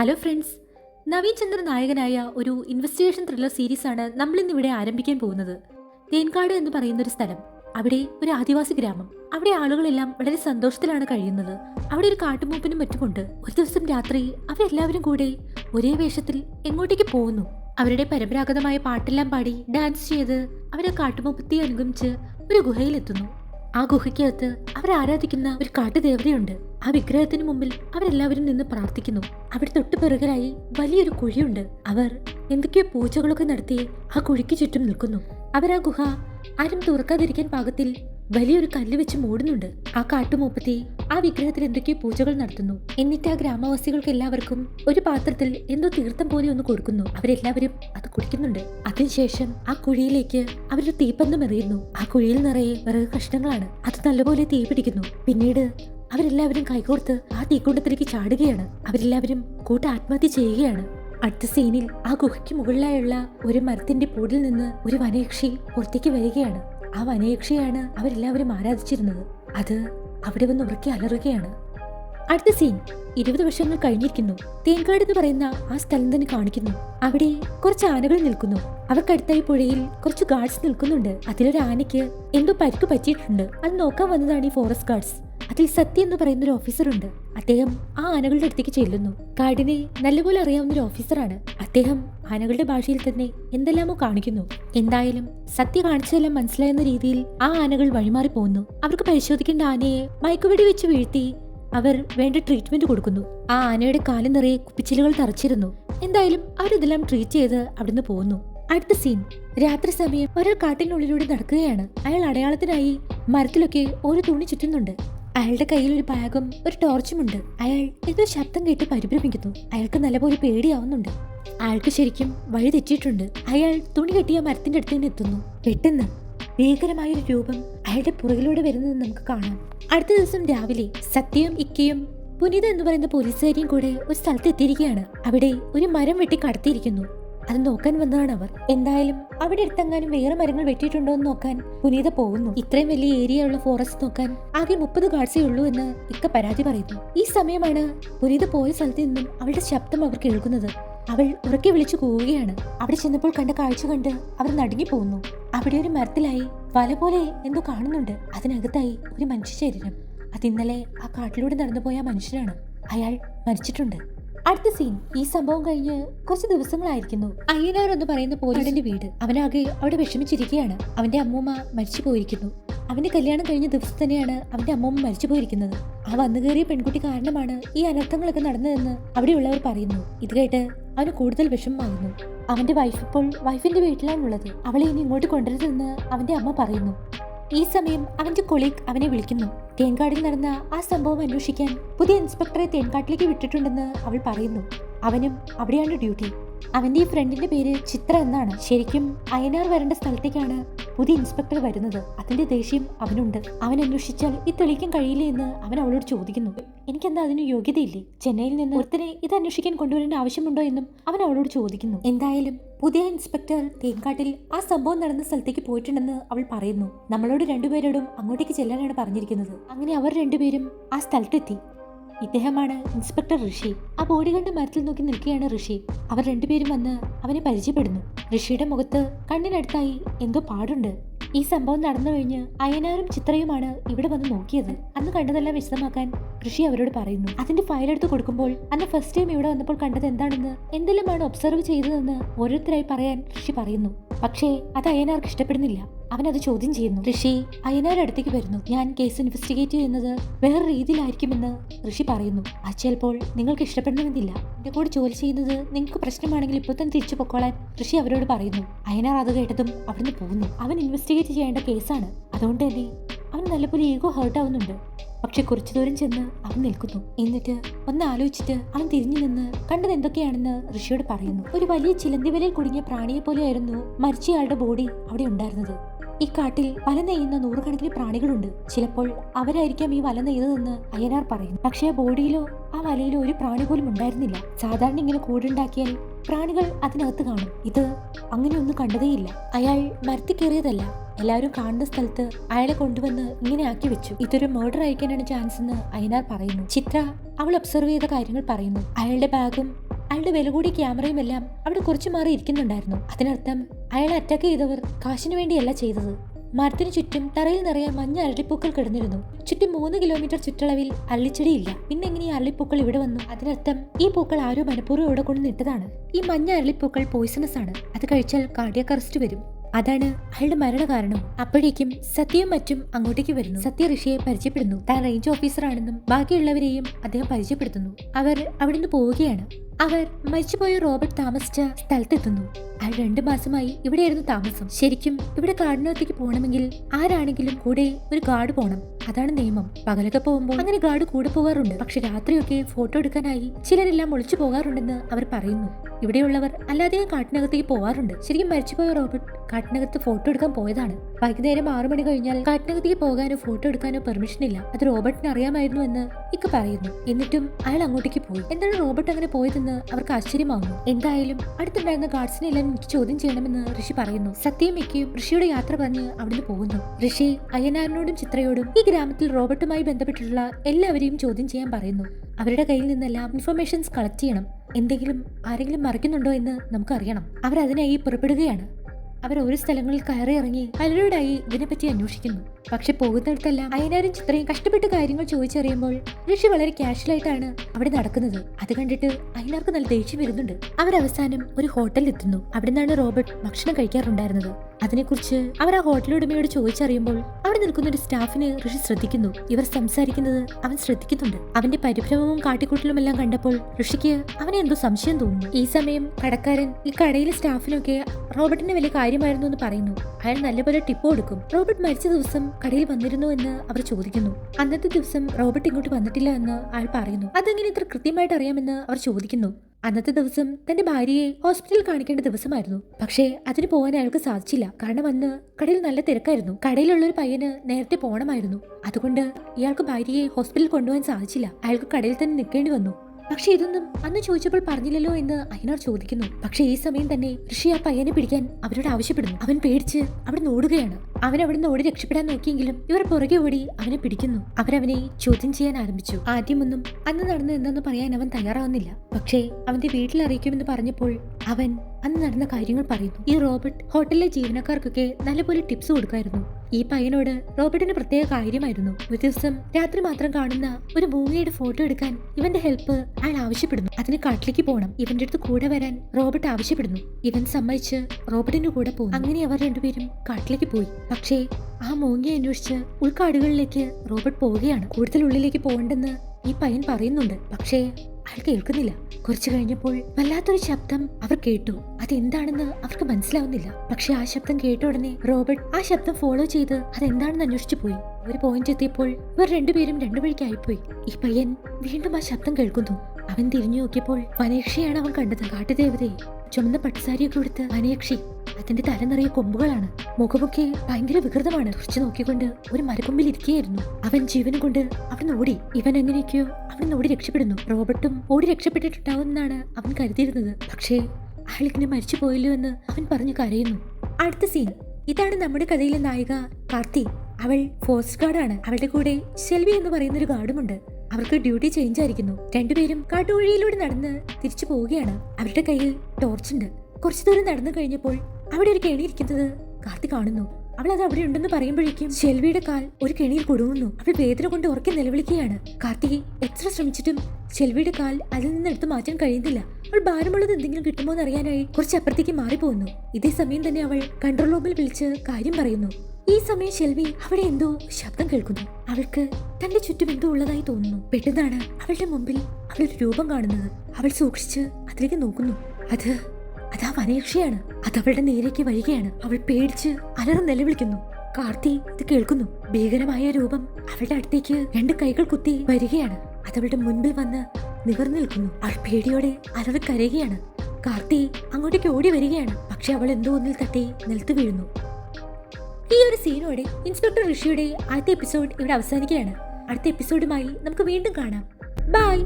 Hello friends Naveen Chandra നായകനായ ഒരു investigation thriller സീരീസാണ് നമ്മൾ ഇന്നിവിടെ ആരംഭിക്കാൻ പോകുന്നത്. തേൻകാട് എന്ന് പറയുന്ന ഒരു സ്ഥലം. അവിടെ ഒരു ആദിവാസി ഗ്രാമം. അവിടെ ആളുകളെല്ലാം വളരെ സന്തോഷത്തിലാണ് കഴിയുന്നത്. അവിടെ ഒരു കാട്ടുമൂപ്പനും മറ്റുമുണ്ട്. ഒരു ദിവസം രാത്രി അവരെല്ലാവരും കൂടെ ഒരേ വേഷത്തിൽ എങ്ങോട്ടേക്ക് പോകുന്നു. അവരുടെ പരമ്പരാഗതമായ പാട്ടെല്ലാം പാടി ഡാൻസ് ചെയ്ത് അവരെ കാട്ടുമൂപ്പത്തിയെ അനുഗമിച്ച് ഒരു ഗുഹയിലെത്തുന്നു. ആ ഗുഹയ്ക്കകത്ത് അവർ ആരാധിക്കുന്ന ഒരു കാട്ടുദേവതയുണ്ട്. ആ വിഗ്രഹത്തിന് മുമ്പിൽ അവരെല്ലാവരും നിന്ന് പ്രാർത്ഥിക്കുന്നു. അവിടെ തൊട്ട് പിറകിലായി വലിയൊരു കുഴിയുണ്ട്. അവർ എന്തൊക്കെയോ പൂജകളൊക്കെ നടത്തി ആ കുഴിക്ക് ചുറ്റും നിൽക്കുന്നു. അവർ ആ ഗുഹ ആരും തുറക്കാതിരിക്കാൻ പാകത്തിൽ വലിയൊരു കല്ല് വെച്ച് മൂടുന്നുണ്ട്. ആ കാട്ടുമൂപ്പത്തി ആ വിഗ്രഹത്തിൽ എന്തൊക്കെയോ പൂജകൾ നടത്തുന്നു. എന്നിട്ട് ആ ഗ്രാമവാസികൾക്ക് എല്ലാവർക്കും ഒരു പാത്രത്തിൽ എന്തോ തീർത്ഥം പോലെ ഒന്ന് കൊടുക്കുന്നു. അവരെല്ലാവരും അത് കുടിക്കുന്നുണ്ട്. അതിനുശേഷം ആ കുഴിയിലേക്ക് അവരുടെ തീപ്പന്തം എറിയുന്നു. ആ കുഴിയിൽ നിറയെ വിറക് കഷ്ണങ്ങളാണ്. അത് നല്ലപോലെ തീ പിടിക്കുന്നു. പിന്നീട് അവരെല്ലാവരും കൈകോർത്ത് ആ തീക്കുണ്ടത്തിലേക്ക് ചാടുകയാണ്. അവരെല്ലാവരും കൂട്ട ആത്മഹത്യ ചെയ്യുകയാണ്. അടുത്ത സീനിൽ ആ ഗുഹയ്ക്ക് മുകളിലായുള്ള ഒരു മരത്തിന്റെ പൂടിൽ നിന്ന് ഒരു വനയക്ഷി പുറത്തേക്ക് വരികയാണ്. ആ വനയക്ഷിയാണ് അവരെല്ലാവരും ആരാധിച്ചിരുന്നത്. അത് അവിടെ വന്ന് ഉറക്കി അലറുകയാണ്. അടുത്ത സീൻ. ഇരുപത് വർഷങ്ങൾ കഴിഞ്ഞിരിക്കുന്നു. തേൻകാട് എന്ന് പറയുന്ന ആ സ്ഥലം തന്നെ കാണിക്കുന്നു. അവിടെ കുറച്ച് ആനകൾ നിൽക്കുന്നു. അവർക്കടുത്തായി പുഴയിൽ കുറച്ച് ഗാർഡ്സ് നിൽക്കുന്നുണ്ട്. അതിലൊരു ആനയ്ക്ക് എന്തോ പരിക്ക് പറ്റിയിട്ടുണ്ട്. അത് നോക്കാൻ വന്നതാണ് ഈ ഫോറസ്റ്റ് ഗാർഡ്സ്. അതിൽ സത്യ എന്ന് പറയുന്ന ഒരു ഓഫീസർ ഉണ്ട് അദ്ദേഹം ആ ആനകളുടെ അടുത്തേക്ക് ചെല്ലുന്നു. കാടിനെ നല്ലപോലെ അറിയാവുന്ന ഒരു ഓഫീസറാണ്. അദ്ദേഹം ആനകളുടെ ഭാഷയിൽ തന്നെ എന്തെല്ലാമോ കാണിക്കുന്നു. എന്തായാലും സത്യ കാണിച്ചതെല്ലാം മനസ്സിലായെന്ന രീതിയിൽ ആ ആനകൾ വഴിമാറി പോകുന്നു അവർക്ക് പരിശോധിക്കേണ്ട ആനയെ മയക്കുവെടി വെച്ച് വീഴ്ത്തി അവർ വേണ്ട ട്രീറ്റ്മെന്റ് കൊടുക്കുന്നു. ആ ആനയുടെ കാലം നിറയെ കുപ്പിച്ചിലുകൾ തറച്ചിരുന്നു. എന്തായാലും അവരിതെല്ലാം ട്രീറ്റ് ചെയ്ത് അവിടുന്ന് പോകുന്നു അടുത്ത സീൻ രാത്രി സമയം ഒരാൾ കാട്ടിനുള്ളിലൂടെ നടക്കുകയാണ്. അയാൾ അടയാളത്തിനായി മരത്തിലൊക്കെ ഒരു തുണി ചുറ്റുന്നുണ്ട്. അയാളുടെ കയ്യിൽ ഒരു ബാഗും ഒരു ടോർച്ചും ഉണ്ട് അയാൾ ഏതോ ശബ്ദം കേട്ട് പരിഭ്രമിക്കുന്നു. അയാൾക്ക് നല്ലപോലെ പേടിയാവുന്നുണ്ട്. അയാൾക്ക് ശരിക്കും വഴി തെറ്റിയിട്ടുണ്ട്. അയാൾ തുണി കെട്ടിയ മരത്തിന്റെ അടുത്ത് തന്നെ എത്തുന്നു. പെട്ടെന്ന് ഭീകരമായൊരു രൂപം അയാളുടെ പുറകിലൂടെ വരുന്നത് നമുക്ക് കാണാം. അടുത്ത ദിവസം രാവിലെ സത്യവും ഇക്കയും പുനിത എന്ന് പറയുന്ന പോലീസുകാരിയും കൂടെ ഒരു സ്ഥലത്ത് എത്തിയിരിക്കുകയാണ്. അവിടെ ഒരു മരം വെട്ടി കടത്തിയിരിക്കുന്നു. അത് നോക്കാൻ വന്നതാണ് അവർ എന്തായാലും അവിടെ അടുത്തെങ്ങാനും വേറെ മരങ്ങൾ വെട്ടിയിട്ടുണ്ടോ എന്ന് നോക്കാൻ പുനീത പോകുന്നു. ഇത്രയും വലിയ ഏരിയ ഉള്ള ഫോറസ്റ്റ് നോക്കാൻ ആകെ മുപ്പത് ഗാർഡ്സേ ഉള്ളൂ എന്ന് ഇക്ക പരാതി പറയുന്നു. ഈ സമയമാണ് പുനീത പോയ സ്ഥലത്ത് നിന്നും അവളുടെ ശബ്ദം അവർ കേൾക്കുന്നത്. അവൾ ഉറക്കെ വിളിച്ചു പോവുകയാണ് അവിടെ ചെന്നപ്പോൾ കണ്ട കാഴ്ച കണ്ട് അവർ നടുങ്ങി പോകുന്നു അവിടെ ഒരു മരത്തിലായി വല പോലെ എന്തോ കാണുന്നുണ്ട്. അതിനകത്തായി ഒരു മനുഷ്യ ശരീരം. അത് ഇന്നലെ ആ കാട്ടിലൂടെ നടന്നുപോയ ആ മനുഷ്യനാണ്. അയാൾ മരിച്ചിട്ടുണ്ട്. അടുത്ത സീൻ ഈ സംഭവം കഴിഞ്ഞ് കുറച്ച് ദിവസങ്ങളായിരിക്കുന്നു. അയ്യനാർ എന്ന് പറയുന്ന പോലീസിന്റെ വീട്. അവനാകെ അവിടെ വിഷമിച്ചിരിക്കുകയാണ്. അവന്റെ അമ്മൂമ്മ മരിച്ചു പോയിരിക്കുന്നു. അവന്റെ കല്യാണം കഴിഞ്ഞ ദിവസം തന്നെയാണ് അവന്റെ അമ്മൂമ്മ മരിച്ചു പോയിരിക്കുന്നത്. ആ വന്നു കയറിയ പെൺകുട്ടി കാരണമാണ് ഈ അനർത്ഥങ്ങളൊക്കെ നടന്നതെന്ന് അവിടെയുള്ളവർ പറയുന്നു. ഇത് കേട്ട് അവന് കൂടുതൽ വിഷമമാകുന്നു അവന്റെ വൈഫ് ഇപ്പോൾ വൈഫിന്റെ വീട്ടിലാണുള്ളത്. അവളെ ഇനി ഇങ്ങോട്ട് കൊണ്ടുവരുതെന്ന് അവന്റെ അമ്മ പറയുന്നു. ഈ സമയം അവന്റെ കൊളീഗ് അവനെ വിളിക്കുന്നു. തേൻകാടിൽ നടന്ന ആ സംഭവം അന്വേഷിക്കാൻ പുതിയ ഇൻസ്പെക്ടറെ തേൻകാട്ടിലേക്ക് വിട്ടിട്ടുണ്ടെന്ന് അവൾ പറയുന്നു. അവനും അവിടെയാണ് ഡ്യൂട്ടി അവന്റെ ഈ ഫ്രണ്ടിന്റെ പേര് ചിത്ര എന്നാണ്. ശരിക്കും അയനാർ വരേണ്ട സ്ഥലത്തേക്കാണ് പുതിയ ഇൻസ്പെക്ടർ വരുന്നത് അതിന്റെ ദേഷ്യം അവനുണ്ട്. അവൻ അന്വേഷിച്ചാൽ ഇത് തെളിയിക്കാൻ കഴിയില്ലേ എന്ന് അവൻ അവളോട് ചോദിക്കുന്നു. എനിക്കെന്താ അതിന് യോഗ്യതയില്ലേ? ചെന്നൈയിൽ നിന്ന് ഒരുത്തനെ ഇത് അന്വേഷിക്കാൻ കൊണ്ടുവരേണ്ട ആവശ്യമുണ്ടോ എന്നും അവൻ അവളോട് ചോദിക്കുന്നു. എന്തായാലും പുതിയ ഇൻസ്പെക്ടർ തേങ്കാട്ടിൽ ആ സംഭവം നടന്ന സ്ഥലത്തേക്ക് പോയിട്ടുണ്ടെന്ന് അവൾ പറയുന്നു. നമ്മളോട് രണ്ടുപേരോടും അങ്ങോട്ടേക്ക് ചെല്ലാനാണ് പറഞ്ഞിരിക്കുന്നത്. അങ്ങനെ അവർ രണ്ടുപേരും ആ സ്ഥലത്തെത്തി. ഇദ്ദേഹമാണ് ഇൻസ്പെക്ടർ ഋഷി. ആ ബോഡി കണ്ട മരത്തിൽ നോക്കി നിൽക്കുകയാണ് ഋഷി. അവർ രണ്ടുപേരും വന്ന് അവനെ പരിചയപ്പെടുന്നു. ഋഷിയുടെ മുഖത്ത് കണ്ണിനടുത്തായി എന്തോ പാടുണ്ട്. ഈ സംഭവം നടന്നു കഴിഞ്ഞ് അയനാറും ചിത്രയുമാണ് ഇവിടെ വന്ന് നോക്കിയത്. അന്ന് കണ്ടതെല്ലാം വിശദമാക്കാൻ ഋഷി അവരോട് പറയുന്നു. അതിന്റെ ഫയൽ എടുത്ത് കൊടുക്കുമ്പോൾ അന്ന് ഫസ്റ്റ് ടൈം ഇവിടെ വന്നപ്പോൾ കണ്ടത് എന്താണെന്ന് എന്തെല്ലാമാണ് ഒബ്സർവ് ചെയ്തതെന്ന് ഓരോരുത്തരായി പറയാൻ ഋഷി പറയുന്നു. പക്ഷേ അത് അയ്യനാർക്ക് ഇഷ്ടപ്പെടുന്നില്ല. അവൻ അത് ചോദ്യം ചെയ്യുന്നു. ഋഷി അയ്യനാരുടെ അടുത്തേക്ക് വരുന്നു. ഞാൻ കേസ് ഇൻവെസ്റ്റിഗേറ്റ് ചെയ്യുന്നത് വേറെ രീതിയിലായിരിക്കുമെന്ന് ഋഷി പറയുന്നു. അത് ചിലപ്പോൾ നിങ്ങൾക്ക് ഇഷ്ടപ്പെടണമെന്നില്ല എന്റെ കൂടെ ജോലി ചെയ്യുന്നത് നിങ്ങൾക്ക് പ്രശ്നമാണെങ്കിൽ ഇപ്പോൾ തന്നെ തിരിച്ചു പൊക്കോളാൻ ഋഷി അവരോട് പറയുന്നു. അയ്യനാർ അത് കേട്ടതും അവിടുന്ന് പോകുന്നു അവൻ ഇൻവെസ്റ്റിഗേറ്റ് ചെയ്യേണ്ട കേസാണ് അതുകൊണ്ട് തന്നെ അവൻ നല്ലപോലെ ഈഗോ ഹേർട്ട് ആവുന്നുണ്ട്. പക്ഷെ കുറച്ചു ദൂരം ചെന്ന് അവൻ നിൽക്കുന്നു. എന്നിട്ട് ഒന്ന് ആലോചിച്ചിട്ട് അവൻ തിരിഞ്ഞു നിന്ന് കണ്ടത് എന്തൊക്കെയാണെന്ന് ഋഷിയോട് പറയുന്നു. ഒരു വലിയ ചിലന്തി വലയിൽ കുടുങ്ങിയ പ്രാണിയെ പോലെയായിരുന്നു മരിച്ചയാളുടെ ബോഡി അവിടെ ഉണ്ടായിരുന്നത്. ഈ കാട്ടിൽ വല നെയ്യുന്ന നൂറുകണക്കിന് പ്രാണികളുണ്ട്. ചിലപ്പോൾ അവരായിരിക്കാം ഈ വല നെയ്തതെന്ന് അയ്യനാർ പറയുന്നു. പക്ഷേ ആ ബോഡിയിലോ ആ വലയിൽ ഒരു പ്രാണി പോലും ഉണ്ടായിരുന്നില്ല. സാധാരണ ഇങ്ങനെ കൂടുണ്ടാക്കിയാൽ പ്രാണികൾ അതിനകത്ത് കാണും. ഇത് അങ്ങനെ ഒന്നും കണ്ടതേയില്ല. അയാൾ മരത്തിൽ കയറിയതല്ല. എല്ലാവരും കാണുന്ന സ്ഥലത്ത് അയാളെ കൊണ്ടുവന്ന് ഇങ്ങനെ ആക്കി വെച്ചു. ഇതൊരു മേർഡർ അയക്കാനാണ് ചാൻസ് എന്ന് അയനാർ പറയുന്നു. ചിത്ര അവൾ ഒബ്സർവ് ചെയ്ത കാര്യങ്ങൾ പറയുന്നു. അയാളുടെ ബാഗും അയാളുടെ വില കൂടിയ ക്യാമറയും എല്ലാം അവിടെ കുറച്ചു മാറി ഇരിക്കുന്നുണ്ടായിരുന്നു. അതിനർത്ഥം അയാളെ അറ്റാക്ക് ചെയ്തവർ കാശിനു വേണ്ടിയല്ല ചെയ്തത്. മരത്തിനു ചുറ്റും തറയിൽ നിറയെ മഞ്ഞ അള്ളിപ്പൂക്കൾ കിടന്നിരുന്നു. ചുറ്റും മൂന്ന് കിലോമീറ്റർ ചുറ്റളവിൽ അള്ളിച്ചെടിയില്ല. പിന്നെ എങ്ങനെ ഈ അള്ളിപ്പൂക്കൾ ഇവിടെ വന്നു? അതിനർത്ഥം ഈ പൂക്കൾ ആരോ മനഃപൂർവം ഇവിടെ കൊണ്ട് നിട്ടതാണ് ഈ മഞ്ഞ അള്ളിപ്പൂക്കൾ പോയിസണസ് ആണ്. അത് കഴിച്ചാൽ കാർഡിയക് അറസ്റ്റ് വരും. അതാണ് അയാളുടെ മരണ കാരണം. അപ്പോഴേക്കും സത്യവും മറ്റും അങ്ങോട്ടേക്ക് വരുന്നു. സത്യ ഋഷിയെ പരിചയപ്പെടുന്നു. താൻ റേഞ്ച് ഓഫീസറാണെന്നും ബാക്കിയുള്ളവരെയും അദ്ദേഹം പരിചയപ്പെടുത്തുന്നു. അവർ അവിടുന്ന് പോവുകയാണ്. അവർ മരിച്ചുപോയ റോബർട്ട് താമസിച്ച സ്ഥലത്തെത്തുന്നു. അയാൾ രണ്ടു മാസമായി ഇവിടെയായിരുന്നു താമസം. ശരിക്കും ഇവിടെ കാടിനകത്തേക്ക് പോകണമെങ്കിൽ ആരാണെങ്കിലും കൂടെ ഒരു ഗാർഡ് പോകണം അതാണ് നിയമം. പകലൊക്കെ പോകുമ്പോൾ അങ്ങനെ ഗാർഡ് കൂടെ പോകാറുണ്ട് പക്ഷെ രാത്രിയൊക്കെ ഫോട്ടോ എടുക്കാനായി ചിലരെല്ലാം ഒളിച്ചു പോകാറുണ്ടെന്ന് അവർ പറയുന്നു. ഇവിടെയുള്ളവർ അല്ലാതെ കാട്ടിനകത്തേക്ക് പോകാറുണ്ട് ശരിക്കും മരിച്ചുപോയ റോബർട്ട് കാട്ടിനകത്ത് ഫോട്ടോ എടുക്കാൻ പോയതാണ്. വൈകുന്നേരം ആറു മണി കഴിഞ്ഞാൽ കാട്ടിനകത്തേക്ക് പോകാനോ ഫോട്ടോ എടുക്കാനോ പെർമിഷൻ ഇല്ല. അത് റോബർട്ടിന് അറിയാമായിരുന്നു എന്ന് ഇക്ക പറയുന്നു. എന്നിട്ടും അയാൾ അങ്ങോട്ടേക്ക് പോയി. എന്താണ് റോബർട്ട് അങ്ങനെ പോയതെന്ന് അവർക്ക് ആശ്ചര്യമാകുന്നു എന്തായാലും അടുത്തുണ്ടായിരുന്ന ഗാർഡ്സിനെ എല്ലാം എനിക്ക് ചോദ്യം ചെയ്യണമെന്ന് ഋഷി പറയുന്നു. സത്യം മിക്കയും ഋഷിയുടെ യാത്ര പറഞ്ഞ് അവിടുന്ന് പോകുന്നു. ഋഷി അയ്യനാറിനോടും ചിത്രയോടും ഈ ഗ്രാമത്തിൽ റോബർട്ടുമായി ബന്ധപ്പെട്ടിട്ടുള്ള എല്ലാവരെയും ചോദ്യം ചെയ്യാൻ പറയുന്നു. അവരുടെ കയ്യിൽ നിന്നെല്ലാം ഇൻഫർമേഷൻസ് കളക്ട് ചെയ്യണം. എന്തെങ്കിലും ആരെങ്കിലും മറിക്കുന്നുണ്ടോ എന്ന് നമുക്കറിയണം. അവർ അതിനായി പുറപ്പെടുകയാണ്. അവർ ഒരു സ്ഥലങ്ങളിൽ കയറി ഇറങ്ങി പലരോടായി ഇതിനെപ്പറ്റി അന്വേഷിക്കുന്നു. പക്ഷെ പോകുന്നിടത്തെല്ലാം അയനാരും ചിത്രയും കഷ്ടപ്പെട്ട് കാര്യങ്ങൾ ചോദിച്ചറിയുമ്പോൾ ഋഷി വളരെ കാഷ്വലായിട്ടാണ് അവിടെ നടക്കുന്നത്. അത് കണ്ടിട്ട് അയനാർക്ക് നല്ല ദേഷ്യം വരുന്നുണ്ട്. അവർ അവസാനം ഒരു ഹോട്ടലിൽ എത്തുന്നു അവിടെ നിന്നാണ് റോബർട്ട് ഭക്ഷണം കഴിക്കാറുണ്ടായിരുന്നത്. അതിനെക്കുറിച്ച് അവർ ആ ഹോട്ടൽ ഉടമയോട് ചോദിച്ചറിയുമ്പോൾ അവിടെ നിൽക്കുന്ന ഒരു സ്റ്റാഫിനെ ഋഷി ശ്രദ്ധിക്കുന്നു. ഇവർ സംസാരിക്കുന്നത് അവൻ ശ്രദ്ധിക്കുന്നുണ്ട്. അവന്റെ പരിഭ്രമവും കാട്ടിക്കൂട്ടലും എല്ലാം കണ്ടപ്പോൾ ഋഷിക്ക് അവനെ എന്തോ സംശയം തോന്നുന്നു. ഈ സമയം കടക്കാരൻ ഈ കടയിലെ സ്റ്റാഫിനൊക്കെ റോബർട്ടിന്റെ വലിയ കാര്യമായിരുന്നു എന്ന് പറയുന്നു. അയാൾ നല്ലപോലെ ടിപ്പ് കൊടുക്കും. റോബർട്ട് മരിച്ച ദിവസം കടയിൽ വന്നിരുന്നു എന്ന് അവർ ചോദിക്കുന്നു. അന്നത്തെ ദിവസം റോബർട്ട് ഇങ്ങോട്ട് വന്നിട്ടില്ല എന്ന് ആൾ പറയുന്നു. അതെങ്ങനെ ഇത്ര കൃത്യമായിട്ട് അറിയാമെന്ന് അവർ ചോദിക്കുന്നു. അന്നത്തെ ദിവസം തന്റെ ഭാര്യയെ ഹോസ്പിറ്റലിൽ കാണിക്കേണ്ട ദിവസമായിരുന്നു. പക്ഷേ അതിന് പോകാൻ അയാൾക്ക് സാധിച്ചില്ല. കാരണം അന്ന് കടയിൽ നല്ല തിരക്കായിരുന്നു. കടയിലുള്ള ഒരു പയ്യന് നേരത്തെ പോകണമായിരുന്നു അതുകൊണ്ട് ഇയാൾക്ക് ഭാര്യയെ ഹോസ്പിറ്റലിൽ കൊണ്ടുപോകാൻ സാധിച്ചില്ല. അയാൾക്ക് കടയിൽ തന്നെ നിൽക്കേണ്ടി വന്നു. പക്ഷെ ഇതൊന്നും അന്ന് ചോദിച്ചപ്പോൾ പറഞ്ഞില്ലല്ലോ എന്ന് അയനാർ ചോദിക്കുന്നു. പക്ഷെ ഈ സമയം തന്നെ ഋഷി ആ പയ്യനെ പിടിക്കാൻ അവരോട് ആവശ്യപ്പെടുന്നു. അവൻ പേടിച്ച് അവിടെ ഓടുകയാണ്. അവൻ അവിടുന്ന് ഓടി രക്ഷപ്പെടാൻ നോക്കിയെങ്കിലും ഇവർ പുറകെ ഓടി അവനെ പിടിക്കുന്നു. അവരവനെ ചോദ്യം ചെയ്യാൻ ആരംഭിച്ചു. ആദ്യമൊന്നും അന്ന് നടന്നു എന്തെന്ന് പറയാൻ അവൻ തയ്യാറാവുന്നില്ല. പക്ഷേ അവന്റെ വീട്ടിൽ അറിയിക്കുമെന്ന് പറഞ്ഞപ്പോൾ അവൻ അന്ന് നടന്ന കാര്യങ്ങൾ പറയുന്നു. ഈ റോബർട്ട് ഹോട്ടലിലെ ജീവനക്കാർക്കൊക്കെ നല്ലപോലെ ടിപ്സ് കൊടുക്കായിരുന്നു. ഈ പയ്യനോട് റോബർട്ടിന് പ്രത്യേക കാര്യമായിരുന്നു. ഒരു ദിവസം രാത്രി മാത്രം കാണുന്ന ഒരു മൂങ്ങയുടെ ഫോട്ടോ എടുക്കാൻ ഇവന്റെ ഹെൽപ്പ് അയാൾ ആവശ്യപ്പെടുന്നു. അതിന് കാട്ടിലേക്ക് പോകണം ഇവന്റെ അടുത്ത് കൂടെ വരാൻ റോബർട്ട് ആവശ്യപ്പെടുന്നു. ഇവൻ സമ്മതിച്ച് റോബർട്ടിന്റെ കൂടെ പോകും അങ്ങനെ അവർ രണ്ടുപേരും കാട്ടിലേക്ക് പോയി. പക്ഷേ ആ മൂങ്ങയെ അന്വേഷിച്ച് ഉൾക്കാടുകളിലേക്ക് റോബർട്ട് പോവുകയാണ്. കൂടുതൽ ഉള്ളിലേക്ക് പോകണ്ടെന്ന് ഈ പയ്യൻ പറയുന്നുണ്ട്. പക്ഷേ അയാൾ കേൾക്കുന്നില്ല. കുറച്ചു കഴിഞ്ഞപ്പോൾ വല്ലാത്തൊരു ശബ്ദം അവർ കേട്ടു. അതെന്താണെന്ന് അവർക്ക് മനസ്സിലാവുന്നില്ല. പക്ഷെ ആ ശബ്ദം കേട്ട ഉടനെ റോബർട്ട് ആ ശബ്ദം ഫോളോ ചെയ്ത് അതെന്താണെന്ന് അന്വേഷിച്ചു പോയി. ഒരു പോയിന്റ് എത്തിയപ്പോൾ ഇവർ രണ്ടുപേരും രണ്ടു വഴിക്കായിപ്പോയി ഈ പയ്യൻ വീണ്ടും ആ ശബ്ദം കേൾക്കുന്നു. അവൻ തിരിഞ്ഞു നോക്കിയപ്പോൾ വനേക്ഷയാണ് അവൻ കണ്ടത്. കാട്ടുദേവതയെ ചുമന്ന പട്ടുസാരിയൊക്കെ കൊടുത്ത് വനയക്ഷി അതിന്റെ തല നിറയെ കൊമ്പുകളാണ്. മുഖമൊക്കെ ഭയങ്കര വികൃതമാണ്. തുറച്ചു നോക്കിക്കൊണ്ട് ഒരു മരക്കൊമ്പിൽ ഇരിക്കുകയായിരുന്നു. അവൻ ജീവനും കൊണ്ട് അവിടെ ഓടി. ഇവൻ എങ്ങനെയൊക്കെയോ അവിടെ ഓടി രക്ഷപ്പെടുന്നു. റോബർട്ടും ഓടി രക്ഷപ്പെട്ടിട്ടുണ്ടാവുമെന്നാണ് അവൻ കരുതിയിരുന്നത്. പക്ഷേ അയാളിങ്ങനെ മരിച്ചു പോയല്ലോ എന്ന് അവൻ പറഞ്ഞു കരയുന്നു. അടുത്ത സീൻ ഇതാണ് നമ്മുടെ കഥയിലെ നായിക കാർത്തി. അവൾ ഫോറസ്റ്റ് ഗാർഡാണ് അവളുടെ കൂടെ ഷെൽവി എന്ന് പറയുന്ന ഒരു ഗാർഡുമുണ്ട് അവർക്ക് ഡ്യൂട്ടി ചേഞ്ച് ആയിരിക്കുന്നു. രണ്ടുപേരും കാട്ടുവഴിയിലൂടെ നടന്ന് തിരിച്ചു പോവുകയാണ്. അവരുടെ കയ്യിൽ ടോർച്ചുണ്ട് കുറച്ചു ദൂരം നടന്നു കഴിഞ്ഞപ്പോൾ അവിടെ ഒരു കെണി ഇരിക്കുന്നത് കാർത്തി കാണുന്നു. അവൾ അത് അവിടെ ഉണ്ടെന്ന് പറയുമ്പോഴേക്കും ഷെൽവിയുടെ കാൽ ഒരു കെണിയിൽ കുടുങ്ങുന്നു. അവൾ വേദന കൊണ്ട് ഉറക്കെ നിലവിളിക്കുകയാണ്. കാർത്തിക് എത്ര ശ്രമിച്ചിട്ടും ഷെൽവിയുടെ കാൽ അതിൽ നിന്ന് എടുത്തു മാറ്റാൻ കഴിയുന്നില്ല. അവൾ ഭാരമുള്ളത് എന്തെങ്കിലും കിട്ടുമോ എന്ന് അറിയാനായി കുറച്ച് അപ്പുറത്തേക്ക് മാറിപ്പോകുന്നു ഇതേ സമയം തന്നെ അവൾ കൺട്രോൾ റൂമിൽ വിളിച്ച് കാര്യം പറയുന്നു. ഈ സമയം ഷെൽവി അവിടെ എന്തോ ശബ്ദം കേൾക്കുന്നു. അവൾക്ക് തന്റെ ചുറ്റും എന്തോ ഉള്ളതായി തോന്നുന്നു. പെട്ടെന്നാണ് അവളുടെ മുമ്പിൽ അവളൊരു രൂപം കാണുന്നത്. അവൾ സൂക്ഷിച്ച് അതിലേക്ക് നോക്കുന്നു. അത് അതാ വനയക്ഷയാണ് അത് അവളുടെ നേരേക്ക് വരികയാണ്. അവൾ പേടിച്ച് അലറി നിലവിളിക്കുന്നു. കാർത്തി ഇത് കേൾക്കുന്നു. ഭീകരമായ രൂപം അവളുടെ അടുത്തേക്ക് രണ്ട് കൈകൾ കുത്തി വരികയാണ്. അത് അവളുടെ മുൻപിൽ വന്ന് നിവർന്നു നിൽക്കുന്നു. അവൾ പേടിയോടെ അലറി കരയുകയാണ്. കാർത്തി അങ്ങോട്ടേക്ക് ഓടി വരികയാണ്. പക്ഷെ അവൾ എന്തോ ഒന്നിൽ തട്ടി നിലത്ത് വീഴുന്നു. ഈ ഒരു സീനോടെ ഇൻസ്പെക്ടർ ഋഷിയുടെ ആദ്യത്തെ എപ്പിസോഡ് ഇവിടെ അവസാനിക്കുകയാണ്. അടുത്ത എപ്പിസോഡുമായി നമുക്ക് വീണ്ടും കാണാം. ബൈ.